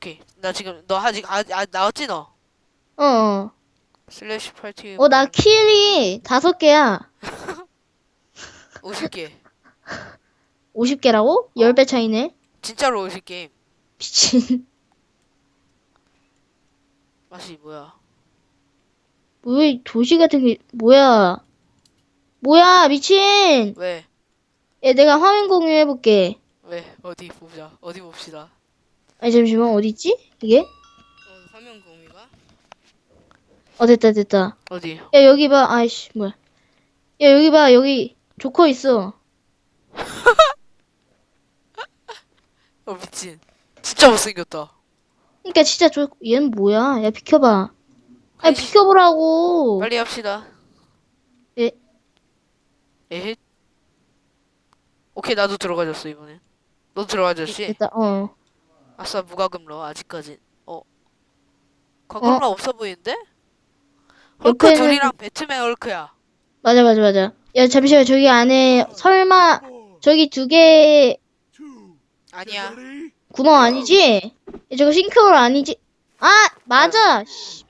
오케이. 나 지금 너 아직 아, 아 나왔지 너? 어, 어. 슬래시 파티 어, 나 킬이 다섯 개야. 50개. 50개라고? 10배 차이네. 진짜로 50게임. 미친. 맛이 뭐야? 뭐야, 이 도시 같은 게, 뭐야. 뭐야, 미친! 왜? 야, 내가 화면 공유해볼게. 왜? 어디 보자. 어디 봅시다. 아니, 잠시만, 어딨지? 이게? 어, 화면 공유가? 어, 됐다, 됐다. 어디? 야, 여기 봐. 아이씨, 뭐야. 야, 여기 봐. 여기 조커 있어. 어 미친. 진짜 못생겼다. 그니까 진짜 조, 얘는 뭐야? 야, 비켜봐. 아니. 비켜보라고. 빨리 합시다. 예. 에헷. 오케이 나도 들어가졌어 이번엔. 너 들어가졌지? 됐다, 어. 아싸 무과금러 아직까지. 어. 과금러 없어 보이는데? 헐크 옆에는- 둘이랑 배트맨 헐크야. 맞아, 맞아, 맞아. 야, 잠시만, 저기 안에 설마, 저기 두 개 아니야. 구멍 아니지? 야, 저거 싱크홀 아니지? 아, 맞아! 씨,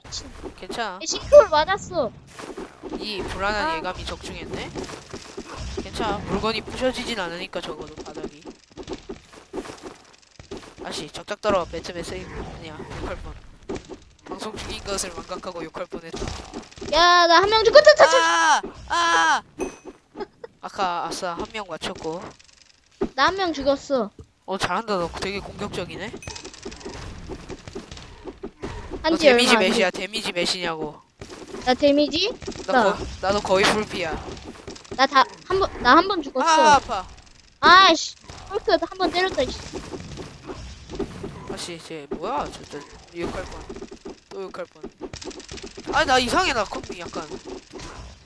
괜찮아. 야, 싱크홀 맞았어. 이 불안한 예감이 적중했네. 괜찮아. 물건이 부셔지진 않으니까 적어도 바닥이. 다시 적작 떨어 배트맨 세이브 아니야 욕할 뻔. 방송 중인 것을 망각하고 욕할 뻔했다. 야, 나 한 명 죽었다, 차, 차. 아! 아! 아까 아싸 한 명 맞췄고. 나 한 명 죽었어. 어 잘한다 너 되게 공격적이네. 너 한지 얼마 데미지 안 돼. 몇이야? 데미지 몇이냐고. 나 데미지? 나 나. 거, 나도 거의 풀피야. 나 다, 한 번, 나 한 번 아 죽었어. 아파. 아이씨. 헐크 한번 때렸다, 씨. 아씨 쟤 뭐야 진짜 욕할 뻔. 또 욕할 뻔. 아나 이상해 나 컴비 약간.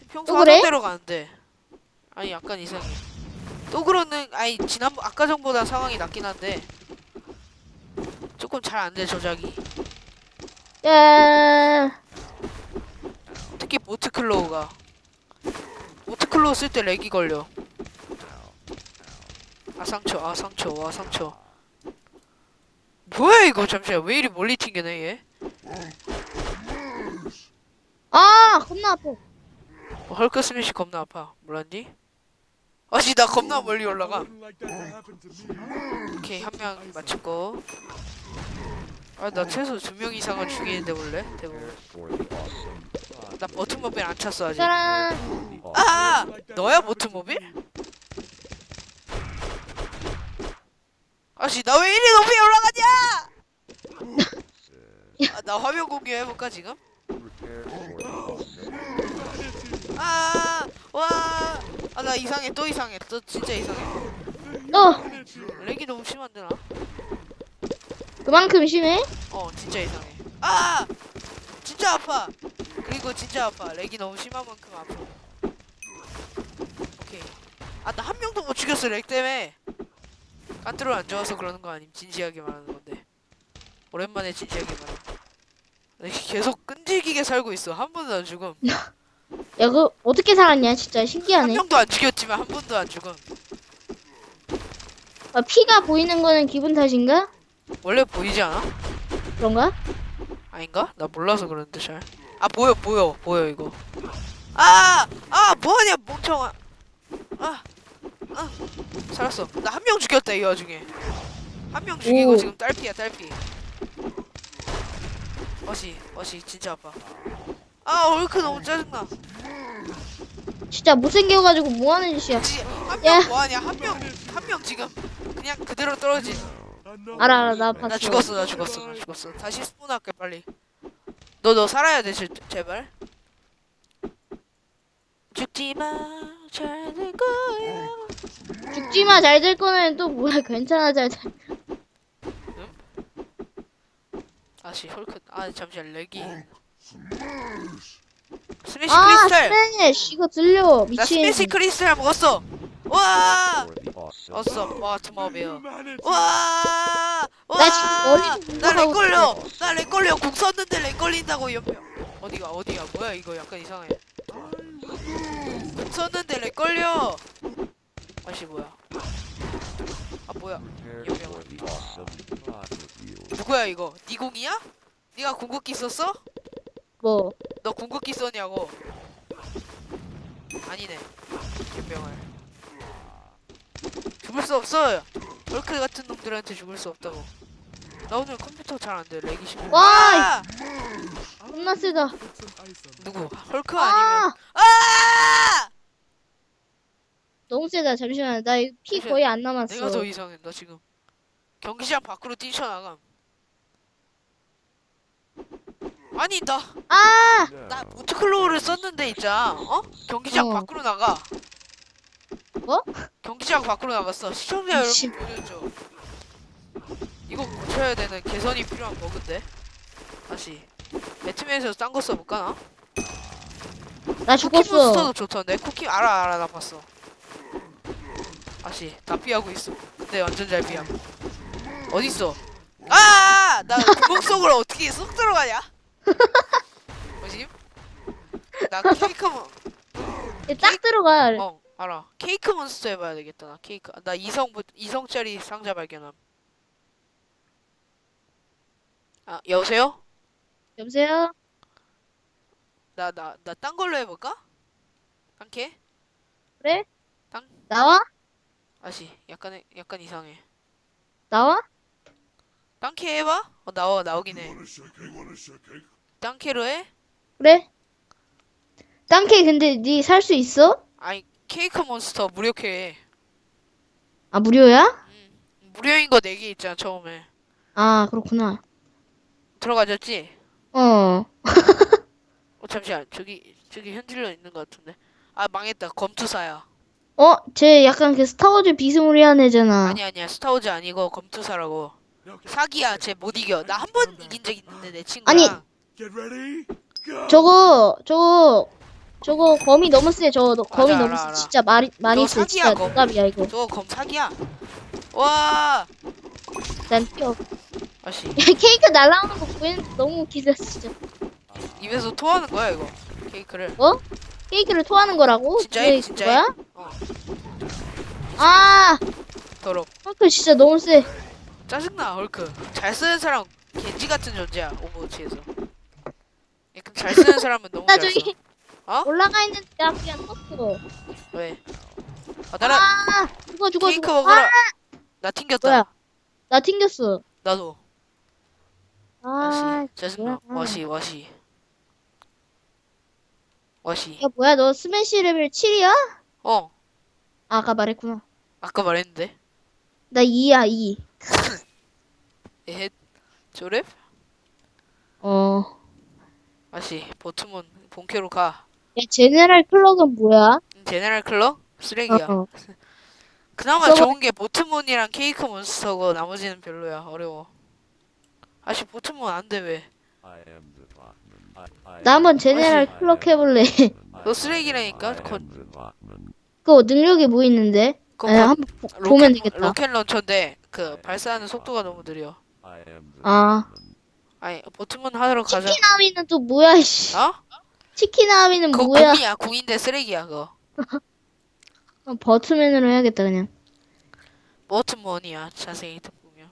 평소 또 그래? 하던 대로 가는데. 아니 약간 이상해. 또 그러는 아니 지난번 아까 전보다 상황이 낫긴 한데 조금 잘 안 돼 조작이. 야, 특히 보트 클로우가 보트 클로우 쓸 때 렉이 걸려. 아 상처 아 상처 와 상처. 뭐야 이거 잠시만 왜 이리 멀리 튕겨내 얘? 아, 겁나 아파. 어, 헐크 스매시 겁나 아파 몰랐니? 아니 나 겁나 멀리 올라가 오케이 한 명 맞췄고 아나 최소 두 명 이상은 죽이는데 원래 대부분 나 버튼 모빌 안 찼어 아직 짜란. 아 너야 버튼 모빌? 아씨 나 왜 이리 높이 올라가냐? 아, 나 화면 공유 해볼까 지금? 아, 아와. 아 나 이상해 또 이상해. 또 진짜 이상해. 너, 렉이 너무 심한데 나? 그만큼 심해? 어 진짜 이상해. 아! 진짜 아파. 그리고 진짜 아파. 렉이 너무 심한 만큼 아파. 오케이. 아 나 한 명도 못 죽였어 렉 때문에 깐트롤 안 좋아서 그러는 거 아님 진지하게 말하는 건데 오랜만에 진지하게 말해 나 계속 끈질기게 살고 있어 한 번도 안 죽음 야, 그, 어떻게 살았냐, 진짜 한 신기하네. 명도 안 죽였지만 한 번도 안 죽음 아, 피가 보이는 거는 기분 탓인가? 원래 보이지 않아? 그런가? 아닌가? 나 몰라서 그러는데 잘. 아 보여 보여 보여 이거. 아! 아 뭐하냐 멍청아. 아! 아! 살았어. 나 한 명 죽였다 이 와중에. 한 명 죽이고 오. 지금 딸피야 딸피. 어시 어시 진짜 아파. 아 얼크 너무 짜증나. 진짜 못생겨가지고 뭐 하는 짓이야. 한 야. 명 뭐하냐 한 명 한 명 지금 그냥 그대로 떨어지. 알아, 알아, 나 봤어. 나 죽었어 나 죽었어 나 죽었어. 다시 스폰 할게 빨리. 너 너 살아야 돼 제, 제발. 죽지 마 잘 될 거야. 죽지마 잘 될 거는 또 뭐야, 괜찮아, 잘 될. 아씨 헐크 아 잠시만 렉이. 스매시 아, 크리스탈. 스매시, 이거 들려. 나 미친. 스매시 크리스탈 먹었어. 와. 어서 바트모빌. 와. 나 지금 머리 나렉 걸려. 나렉 걸려. 궁 썼는데 렉 걸린다고 옆에. 어디가 어디야? 뭐야 이거 약간 이상해. 궁 썼는데 렉 걸려. 아씨 뭐야? 아 뭐야? 누구야 이거? 네 공이야? 네가 궁극기 썼어? 뭐 너 궁극기 썼냐고? 아니네. 개병을. 죽을 수 없어. 헐크 같은 놈들한테 죽을 수 없다고. 나 오늘 컴퓨터 잘 안 돼. 렉이 심해. 와, 아! 겁나 세다. 누구? 헐크 아니면? 아 아! 너무 세다. 잠시만 나 이거 피 잠시만, 거의 안 남았어. 내가 더 이상해. 나 지금 경기장 밖으로 뛰쳐나감. 아니 나아나 모트클로우를 썼는데 있자 어 경기장 어. 밖으로 나가 뭐? 경기장 밖으로 나갔어 시청자 미친. 여러분 보셨죠 이거 고쳐야 되는 개선이 필요한 버그인데 다시 배트맨에서 딴거 써볼까 나나 쿠키 몬스터도 죽었어. 좋던데 쿠키 알아 알아 나 봤어 다시 나 피하고 있어 근데 완전 잘 피함 어딨어 아 나 구멍 속으로 어떻게 쏙 들어가냐 뭐지 나 케이크 몬 얘딱 들어가. 어 알아 케이크 몬스터 해봐야 되겠다 나 케이크 나 이성 이성짜리 상자 발견함 아 여보세요 여보세요. 나 나 나 딴 걸로 해볼까 딴케 그래? 땅? 나와? 아씨 약간 약간 이상해 나와? 딴케 해봐 어 나와 나오긴 해 딴케로 해 그래? 땅케 근데 니 살 수 있어? 아니 케이크 몬스터 무료케 해아 무료야? 음, 무료인 거 4개 있잖아 처음에 아 그렇구나. 들어가졌지 어. 어 잠시만 저기 저기 현질러 있는 것 같은데 아 망했다 검투사야 어? 쟤 약간 그 스타워즈 비스무리한 애잖아. 아니 아니야 스타워즈 아니고 검투사라고 사기야 쟤 못 이겨 나 한 번 이긴 적 있는데 내 친구랑 아니, Get ready, go! 저거 저거 저거 범위 너무 세. 저거 너- 범위 알아, 너무 알아, 세. 알아. 진짜 많이 많이 너 세. 사기야, 진짜 검. 농담이야 이거. 저거 검 사기야 와 난 뛰어. 아씨 케이크 날라오는 거 보이는 너무 웃기다 진짜. 입에서 토하는 거야 이거 케이크를 어? 케이크를 토하는 거라고? 진짜해, 그게 진짜해? 그거야? 어 아, 더럽 헐크 진짜 너무 세. 짜증나 헐크 잘 쓰는 사람 겐지 같은 존재야 오버워치에서 약간 잘 쓰는 사람은 너무 나 잘 써. 저기 어? 올라가 있는데 나 그냥 떴어. 왜? 아 나랑 아, 죽어 죽어 케이크 죽어. 먹으러 아, 나 튕겼다 뭐야? 나 튕겼어. 나도 아, 와시 짜증나 뭐야. 와시 와시 와시 야 뭐야? 너 스매시 레벨 7이야? 어 아까 말했구나. 아까 말했는데 나 2야 2. 에헷 조랩? 어. 와시 보트문 본캐로 가 야 제네랄 클럭은 뭐야? 음, 제네랄 클럭? 쓰레기야 어. 그나마 저거- 좋은 게 보트문이랑 케이크 몬스터고 나머지는 별로야 어려워 아씨 보트문 안돼 왜? I am the Bachman. I, I 나 한번 제네랄 클럭 해볼래. 너 쓰레기라니까? Bachman. 그거 능력이 뭐 있는데? 그거 아, 한번 보, 보면 되겠다. 로켓 런처인데 그 발사하는 속도가 너무 느려 아. 아니 보트문 하러 가자 치킨 아미는 또 뭐야 이씨. 어? 치킨 아미는 그거 뭐야? 궁이야 궁인데 쓰레기야 그거 어, 버트맨으로 해야겠다 그냥. 보트문이야 자세히 보면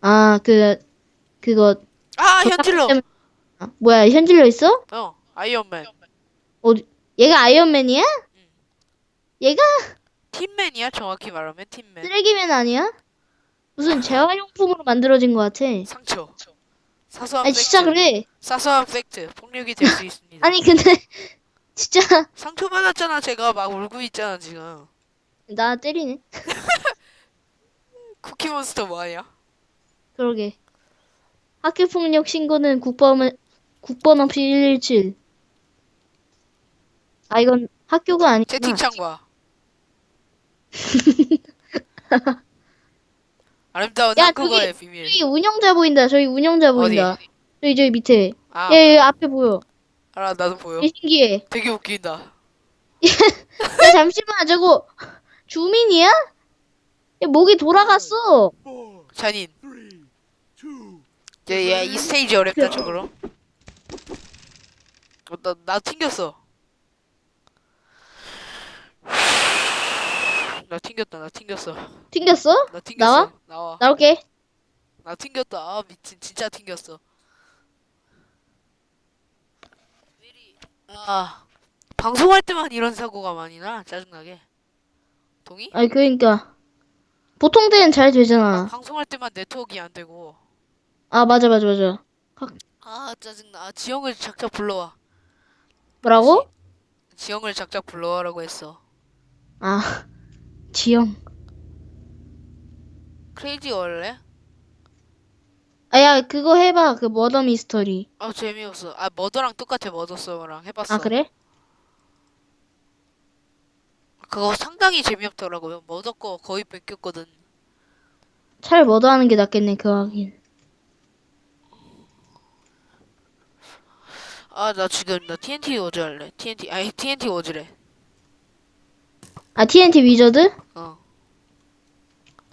아, 그 그거 아 현질러 어? 뭐야 현질러 있어? 어 아이언맨 어 얘가 아이언맨이야? 응. 얘가 팀맨이야 정확히 말하면 팀맨 쓰레기맨 아니야? 무슨 재활용품으로 만들어진 것 같아. 상처 사소한 아니 팩트 그래. 사소한 팩트 폭력이 될 수 있습니다 아니 근데 진짜 상처 받았잖아 제가 막 울고 있잖아 지금 나 때리네. 쿠키몬스터 뭐하냐 그러게. 학교 폭력 신고는 국범 국번 없이 117. 아, 이건 학교가 아니구나. 채팅창 봐. 아름다운 야, 저기, 학교가의 비밀. 저기 운영자 보인다. 저기 운영자 보인다. 저기, 저기 밑에. 아, 예, 예, 앞에 보여. 알아, 나도 보여. 예, 신기해. 되게 웃긴다. 야, 잠시만, 저거, 주민이야? 야, 목이 돌아갔어. 잔인. 얘, 얘, 예, 예, 이 스테이지 어렵다, 저거로. 어, 나, 나 튕겼어 나 튕겼다 나 튕겼어 튕겼어? 나 튕겼어 나와? 나와 나올게. 나 튕겼다. 아 미친 진짜 튕겼어. 아 방송할 때만 이런 사고가 많이 나 짜증나게. 동의? 아니 그러니까 보통 때는 잘 되잖아. 방송할 때만 네트워크가 안 되고. 아 맞아 맞아 맞아. 아 짜증나. 아, 지영을 작작 불러와. 뭐라고? 지영을 작작 불러와라고 했어. 아 지영. 크레이지 원래? 아 야 그거 해봐 그 머더 미스터리. 아 재미없어. 아 머더랑 똑같아 머더 서버랑 해봤어. 아 그래? 그거 상당히 재미없더라고요. 머더 거 거의 뺏겼거든. 차라리 머더 하는 게 낫겠네 그거 하긴. 아 나 지금 나 TNT 워즈 할래. TNT 아니 TNT 워즈래. 아 TNT 위저드? 어.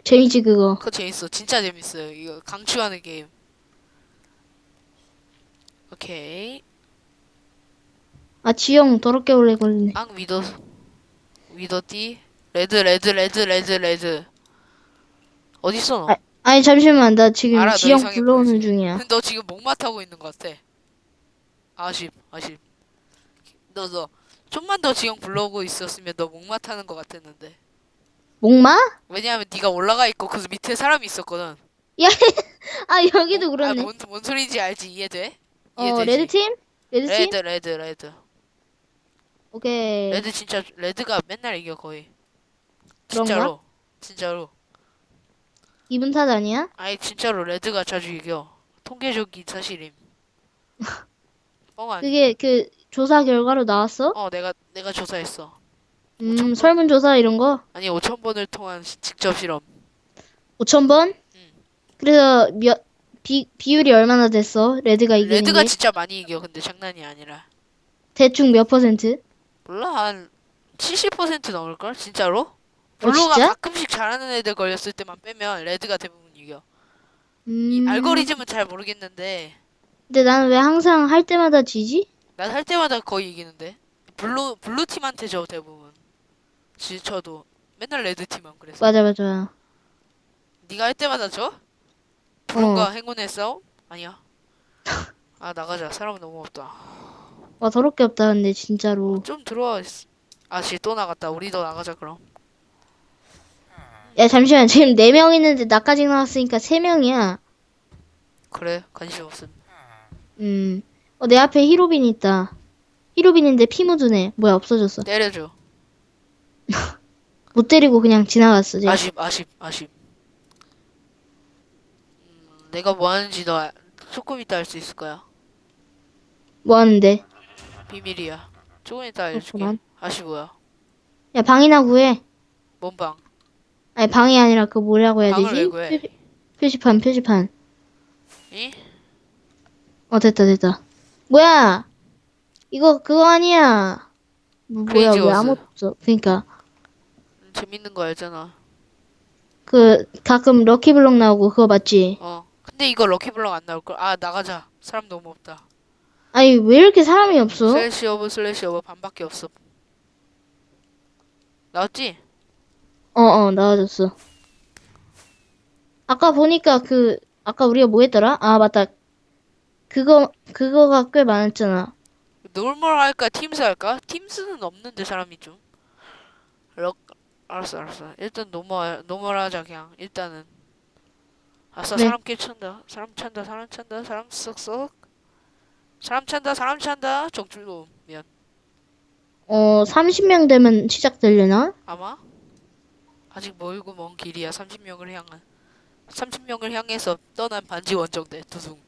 재미지 그거. 그거 재밌어. 진짜 재밌어요. 이거 강추하는 게임. 오케이. 아 지영 더럽게 오래 걸리네. 앙 위더 위더띠 레드 레드 레드 레드 레드 어딨어 너? 아, 아니 잠시만 나 지금 알아, 너 지영 이상해 불러오는 보이지? 중이야. 너 지금 목마 타고 있는 것 같아. 아쉽 아쉽. 너 너 좀만 더 지영 불러오고 있었으면 너 목마 타는 것 같았는데. 목마? 왜냐하면 네가 올라가 있고 그 밑에 사람이 있었거든. 아 여기도 아, 그렇네. 뭔, 뭔 소리인지 알지? 이해돼? 어 이해되지? 레드 팀? 레드 팀? 레드 레드 레드. 오케이. 레드 진짜 레드가 맨날 이겨 거의. 그런가? 진짜로. 진짜로. 기분 탓 아니야? 아니 진짜로 레드가 자주 이겨. 통계적인 사실임. 뻥 아니. 그게 그 조사 결과로 나왔어? 어 내가 내가 조사했어. 음 번? 설문조사 이런 거? 아니 5천 번을 통한 시- 직접 실험. 5천 번? 응. 그래서 몇 비, 비율이 얼마나 됐어? 레드가 이기는 레드가 게? 진짜 많이 이겨. 근데 장난이 아니라. 대충 몇 퍼센트? 몰라 한 70% 넘을 걸? 진짜로? 블루가 어, 진짜? 가끔씩 잘하는 애들 걸렸을 때만 빼면 레드가 대부분 이겨. 이 음. 알고리즘은 잘 모르겠는데 근데 나는 왜 항상 할 때마다 지지? 난 할 때마다 거의 이기는데. 블루 블루 팀한테 져 대부분. 지쳐도 맨날 레드 팀만 그래서. 맞아 맞아. 네가 할 때마다 져? 불운과 어. 행운의 싸움? 아니야. 아 나가자. 사람 너무 없다. 와 더럽게 없다 근데 진짜로. 좀 들어와. 아씨 또 나갔다. 우리도 나가자 그럼. 야 잠시만 지금 4명 있는데 나까지 나왔으니까 3명이야. 그래 관심 없음. 음. 어 내 앞에 히로빈 있다. 히로빈인데 피 묻으네. 뭐야 없어졌어. 때려줘. 못 때리고 그냥 지나갔어. 쟤. 아쉽 아쉽 아쉽. 음, 내가 뭐 하는지 너 알- 조금 이따 알 수 있을 거야. 뭐 하는데? 비밀이야. 조금 이따 알려줄게. 그렇구만. 아쉬워요. 야 방이나 구해. 뭔 방? 아니 방이 아니라 그 뭐라고 해야 방을 되지? 왜 구해? 표시, 표시판 표시판. 이? 어 됐다 됐다. 뭐야? 이거 그거 아니야. 뭐, 뭐야 크레이지 왜. 아무것도 없어. 그니까 음, 재밌는 거 알잖아. 그 가끔 럭키블럭 나오고 그거 맞지? 어. 근데 이거 럭키블럭 안 나올 걸. 아 나가자. 사람 너무 없다. 아니 왜 이렇게 사람이 없어? 슬래시 오브 슬래시 오브 반밖에 없어. 나왔지? 어어 나와줬어. 아까 보니까 그 아까 우리가 뭐 했더라? 아 맞다. 그거 그거가 꽤 많았잖아. 놀멀 할까? 팀스 할까? 팀스는 없는데 사람이 좀. 럭 알았어 알았어. 일단 노멀 노멀 하자 그냥 일단은. 아싸 네. 사람 꽤 찬다. 사람 찬다. 사람 찬다. 사람 썩썩. 사람 찬다. 사람 찬다. 적줄도 미안. 어 30명 되면 시작되려나? 아마 아직 멀고 먼 길이야. 30명을 향한 30명을 향해서 떠난 반지 원정대 두둥.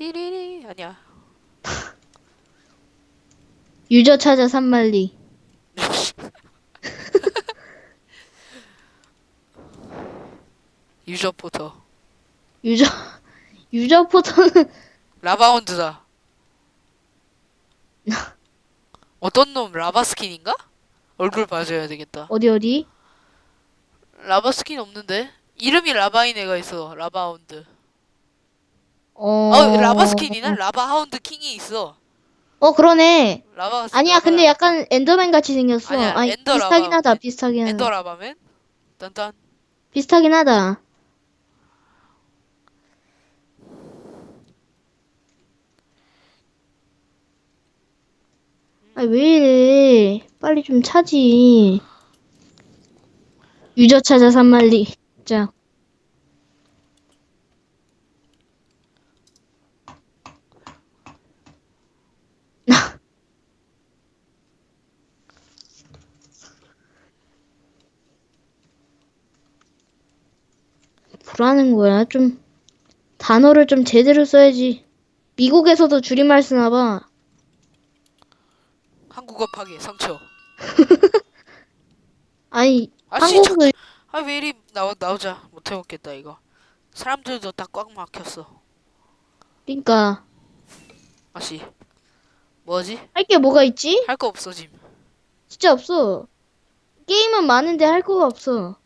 띠리리 아니야. 유저 찾아 산말리. 유저 포터. 유저 유저 포터는 라바운드다. 어떤 놈 라바 스킨인가? 얼굴 봐줘야 되겠다. 어디 어디? 라바 스킨 없는데? 이름이 라바인 애가 있어. 라바운드. 어... 어 라바 스킨이나 라바 하운드 킹이 있어. 어 그러네. 라바 스킨. 아니야 근데 약간 엔더맨 같이 생겼어. 아니야, 아니, 엔더 비슷하긴 라바. 하다. 비슷하긴 하다. 엔더 라바맨? 딴딴. 비슷하긴 하다. 아왜 이래? 빨리 좀 차지. 유저 찾아 산말리. 자. 뭐라는 거야? 좀 단어를 좀 제대로 써야지. 미국에서도 줄임말 쓰나 봐. 한국어 파괴 상처. 아니, 아씨 한국도 아왜 이리 나오 나오자 못 해먹겠다 이거. 사람들도 다 꽉 막혔어. 그러니까 아씨 뭐지? 할 게 뭐가 있지? 할 거 없어 짐. 진짜 없어. 게임은 많은데 할 거가 없어.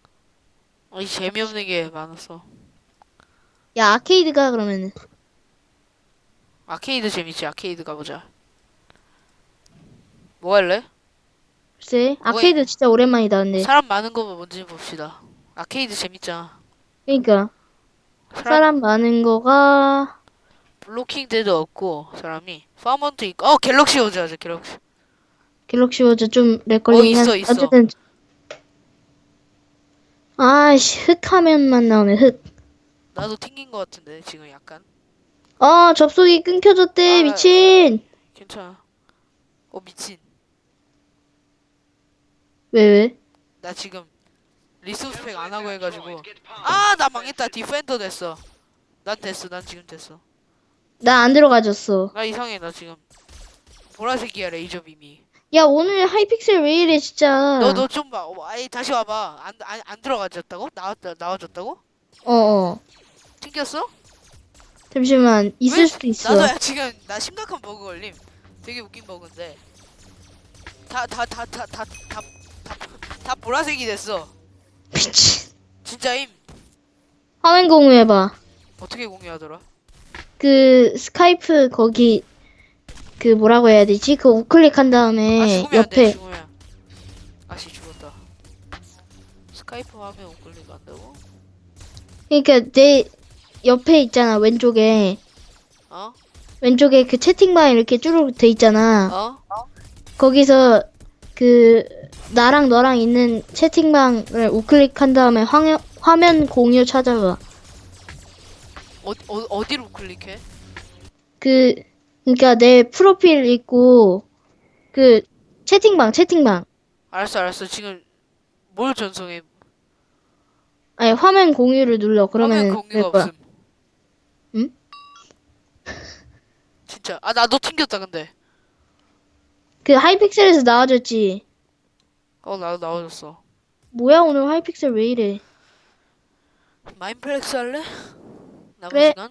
아이 재미없는 게 많았어. 야, 아케이드가 그러면은. 아케이드 재밌지 아케이드 가보자. 뭐 할래? 글쎄, 아케이드 진짜 오랜만이다, 근데. 사람 많은 거 뭔지 봅시다. 아케이드 재밌잖아. 그러니까 사람, 사람 많은 거가 블로킹 데도 없고 사람이 파먼트 있고 어 갤럭시 오즈 하자 갤럭시. 갤럭시 워즈 좀 렉 걸리긴 어, 있어, 한- 있어. 어쨌든 아씨 흑 화면만 나오네 흑. 나도 튕긴 거 같은데 지금 약간 어 접속이 끊겨졌대 아, 미친. 괜찮아. 어 미친. 왜 왜? 나 지금 리소스 팩안 하고 해가지고 아 나 망했다 디펜더 됐어. 난 됐어 난 지금 됐어. 나 안 들어가졌어. 나 이상해 나 지금 보라색이야 레이저 빔이. 야 오늘 하이픽셀 왜 이래 진짜. 너 너 좀 봐. 어, 아이 다시 와봐. 안 안 안 들어가졌다고? 나왔 나와졌다고? 어 어. 튕겼어? 잠시만 있을 왜? 수도 있어. 나도 야, 지금 나 심각한 버그 걸림. 되게 웃긴 버그인데. 다 다 다 다 다 다다 보라색이 됐어. 미친. 진짜임. 화면 공유해봐. 어떻게 공유하더라? 그 스카이프 거기 그 뭐라고 해야 되지? 그 우클릭한 아 다음에 안 돼. 옆에. 아씨 죽었다. 스카이프 화면 우클릭 한다고? 그러니까 내 옆에 있잖아 왼쪽에 어? 왼쪽에 그 채팅방 이렇게 쭈르륵 돼 있잖아. 어? 거기서 그 나랑 너랑 있는 채팅방을 우클릭한 다음에 화면 화면 공유 찾아봐. 어, 어 어디로 우클릭해? 그 그러니까 내 프로필 있고 그 채팅방 채팅방 알았어 알았어 지금 뭘 전송해? 아니 화면 공유를 눌러 그러면 공유가 거야. 없음. 응? 진짜 아 나도 튕겼다 근데. 그 하이픽셀에서 나와줬지. 어 나도 나와줬어. 뭐야 오늘 하이픽셀 왜 이래? 마인플렉스 할래? 남은 그래. 시간?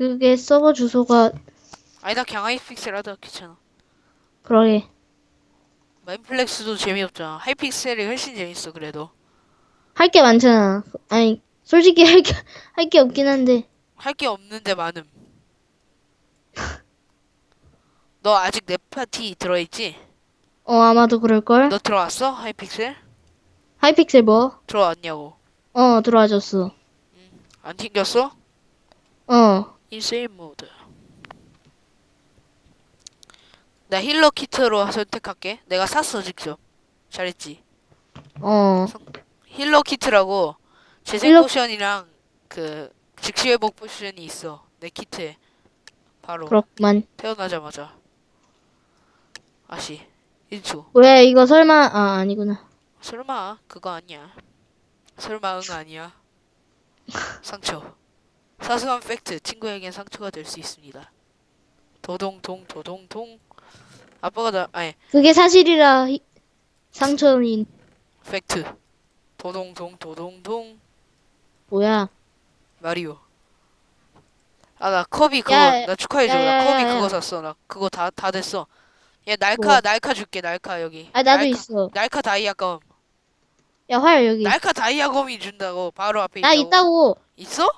그게 서버 주소가 아니다 그냥 하이픽셀 하다 귀찮아. 그러게. 마인플렉스도 재미없잖아. 하이픽셀이 훨씬 재밌어 그래도. 할 게 많잖아. 아니 솔직히 할 게 할 게 없긴 한데. 할 게 없는데 많음. 너 아직 내 파티 들어있지? 어 아마도 그럴 걸. 너 들어왔어? 하이픽셀? 하이픽셀 뭐? 들어왔냐고. 어 들어와줬어. 안 튕겼어? 어. 인세인 모드. 나 힐러 키트로 선택할게. 내가 샀어 직접. 잘했지. 어. 힐러 키트라고 재생 힐러- 포션이랑 그 즉시 회복 포션이 있어. 내 키트에. 바로 그렇구만. 태어나자마자. 아시. 1초. 왜 이거 설마 아 아니구나. 설마 그거 아니야. 설마 응 아니야. 상처. 사소한 팩트. 친구에겐 상처가 될 수 있습니다. 도동동 도동동. 아빠가 나 아니 그게 사실이라 히- 상처인 팩트. 도동동 도동동 뭐야? 마리오. 아 나 커비 그거 야, 나 축하해줘. 야, 야, 나 커비 야, 야. 그거 샀어. 나 그거 다 다 됐어. 얘 날카 뭐? 날카 줄게 날카 여기. 아 나도 날카, 있어. 날카 다이아 검. 야활 여기. 날카 다이아 검이 준다고 바로 앞에 나 있다고. 있다고. 있어?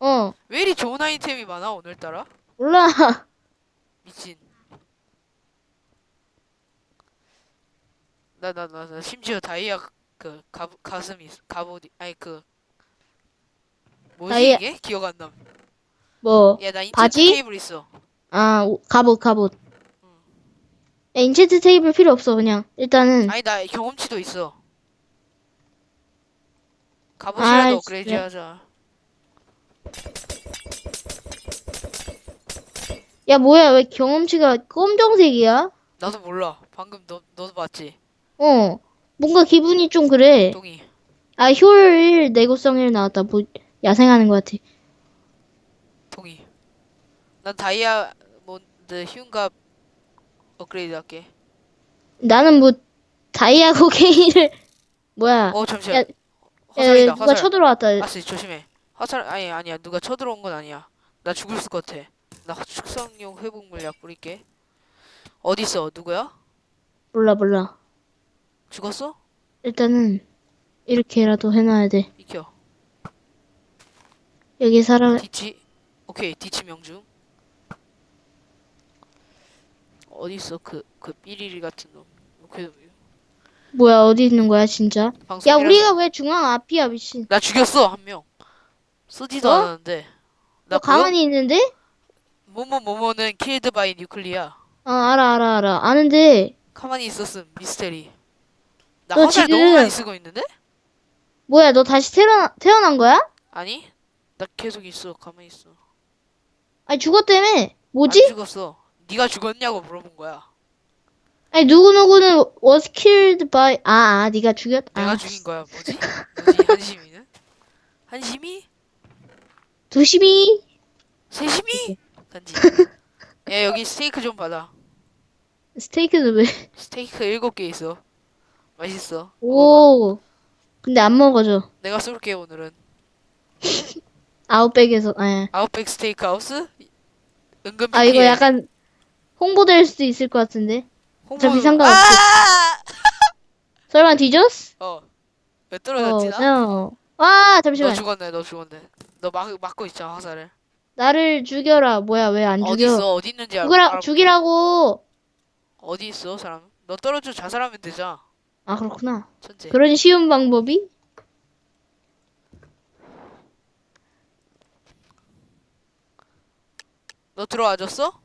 어. 왜 이리 좋은 아이템이 많아 오늘따라? 몰라. 미친. 나 나 나 나 심지어 다이아 그 가, 가슴이 있어. 갑옷 아니 그 뭐지 다이아- 이게 기억 안 남. 뭐. 야나 인터넷 바지? 케이블 있어. 아 오- 갑옷 갑옷. 야, 인체트 테이블 필요 없어 그냥 일단은 아니 나 경험치도 있어. 갑옷이라도 아이, 업그레이드 진짜. 하자. 야 뭐야 왜 경험치가 검정색이야? 나도 몰라. 방금 너 너도 봤지? 어 뭔가 기분이 좀 그래 똥이. 아 효율 내구성 1 나왔다 뭐 야생하는 것 같아 동의. 난 다이아몬드 흉갑 업그레이드 할게. 나는 뭐 다이아 고개이를 뭐야 어 잠시만. 야, 야. 누가. 쳐들어왔다 아씨 조심해. 화살 아니 아니야. 누가 쳐들어온 건 아니야. 나 죽을 것 같아. 나 축성용 회복 물약 뿌릴게. 어디 있어? 누구야? 몰라 몰라 죽었어? 일단은 이렇게라도 해놔야 돼 비켜. 여기 살아 디치. 오케이 디치 명중. 어디 있어? 그 그 삐리리 같은 놈. 그 뭐야 어디 있는 거야 진짜 방송. 야 우리가 왜 중앙 앞이야 미친 나 죽였어 한 명. 쓰지도 어? 않았는데. 너 가만히 있는데? 모모 모모는 킬드 바이 뉴클리아. 어 알아 알아 알아 아는데 가만히 있었음 미스테리. 나 너 화살 지금- 너무 많이 쓰고 있는데? 뭐야 너 다시 태어나, 태어난 거야? 아니? 나 계속 있어. 가만히 있어. 아니 죽었다며 안 뭐지? 죽었어. 네가 죽었냐고 물어본 거야. 아니 누구누구는 was killed by 아, 아 네가 죽였 내가 아, 죽인 거야. 뭐지? 뭐지? 한심이는? 한심이? 두심이 세심이? 단지. 야 여기 스테이크 좀 받아. 스테이크는 왜? 스테이크 일곱 개 있어. 맛있어. 오 근데 안 먹어줘 내가 쏠게 오늘은. 아웃백에서 아, 아웃백 스테이크 하우스? 은근 아 이거 PPL. 약간 홍보될 수도 있을 것 같은데 홍보- 어차피 상관없지. 아! 설마 뒤졌어? 어. 왜 어, 떨어졌지 나? no. 와너 잠시만 죽었네. 너 죽었네. 너 막, 막고 있잖아 화살을. 나를 죽여라 뭐야 왜 안 어디 죽여 있어? 어디 있는지 알 죽이라 알아볼게. 죽이라고 어디 있어 사람? 너 떨어져 자살하면 되잖아. 아 그렇구나 천재. 그런 쉬운 방법이 너 들어와줬어?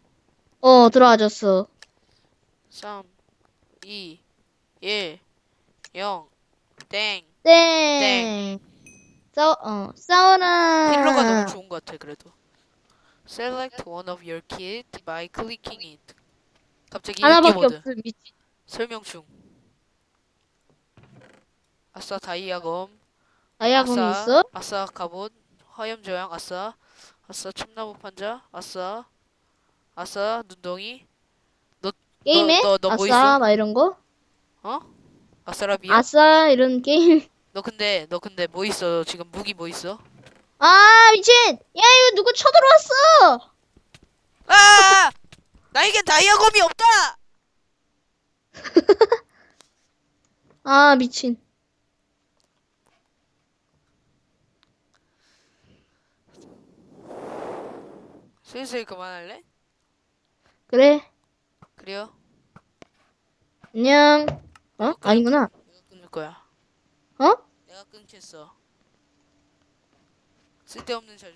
어 들어와줬어 3, 2, 1, 0, 땡. 땡 싸워 어 싸워라 힐러가 너무 좋은 것 같아 그래도. Select one of your kit by clicking it. 갑자기 읽기 하나밖에 모드. 없음 미친 설명 중. 아싸 다이아검. 다이아검이 아싸, 있어? 아싸 갑옷. 화염 조약. 아싸. 아싸 참나무 판자. 아싸. 아싸 눈덩이. 게임에? 너- 너뭐 아싸 있어? 막 이런 거? 어? 아싸라비아. 아싸 이런 게임 너 근데 너 근데 뭐 있어? 너 지금 무기 뭐 있어? 아 미친 야 이거 누구 쳐들어왔어 아! 나에게 다이아검이 없다. 아 미친 슬슬 그만할래? 그래 그래요? 안녕 어? 아니구나 내가 끊을 거야. 어? 내가 끊겠어. 쓸데없는 자주.